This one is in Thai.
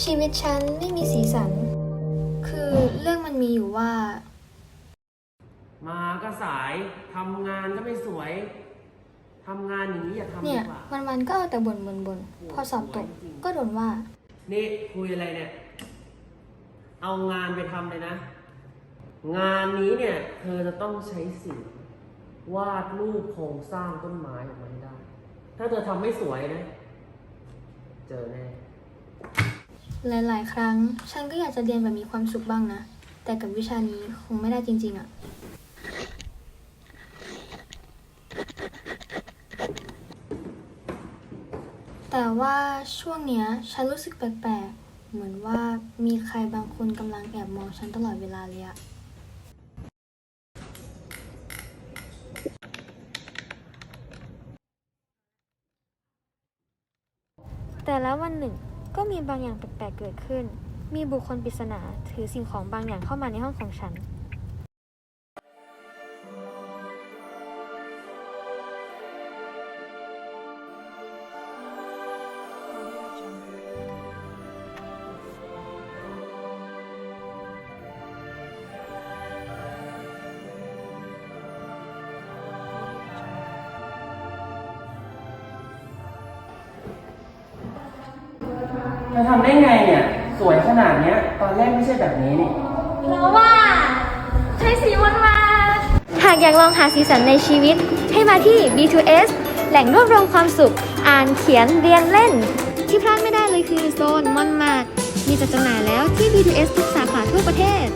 ชีวิตฉันไม่มีสีสัน คือเรื่องมันมีอยู่ว่า มาก็สายทำงานก็ไม่สวยทำงานอย่างนี้อย่าทำเนี่ดียกว่าวันวันๆก็เอาแต่บ่นบ่นบ่นพอสอบตกก็โดนว่า นี่คุยอะไรเนี่ย เอางานไปทำเลยนะ งานนี้เนี่ย เธอจะต้องใช้สีวาดรูปโครงสร้างต้นไม้ออกมาให้ได้ ถ้าเธอทำไม่สวยนะ เจอแน่ หลายๆ ครั้ง ฉันก็อยากจะเรียนแบบมีความสุขบ้างนะ แต่กับวิชานี้คงไม่ได้จริง ๆอะแต่ว่าช่วงเนี้ย ฉันรู้สึกแปลกๆ เหมือนว่ามีใครบางคนกำลังแอบมองฉันตลอดเวลาเลยอะแต่แล้ววันหนึ่ง ก็มีบางอย่างแปลกๆเกิดขึ้น มีบุคคลปริศนาถือสิ่งของบางอย่างเข้ามาในห้องของฉัน เธอทำได้ไงเนี่ย สวยขนาดเนี้ย ตอนแรกไม่ใช่แบบนี้นี่ เพราะว่า ใช้สีวันมาหากอยากลองหาสีสันในชีวิต ให้มาที่ B2S แหล่งรวบรวมความสุข อ่านเขียนเรียนเล่น ที่พลาดไม่ได้เลยคือโซนมอนมาดมีจัดจำหน่ายแล้วที่ B2S ทุกสาขาทั่วประเทศ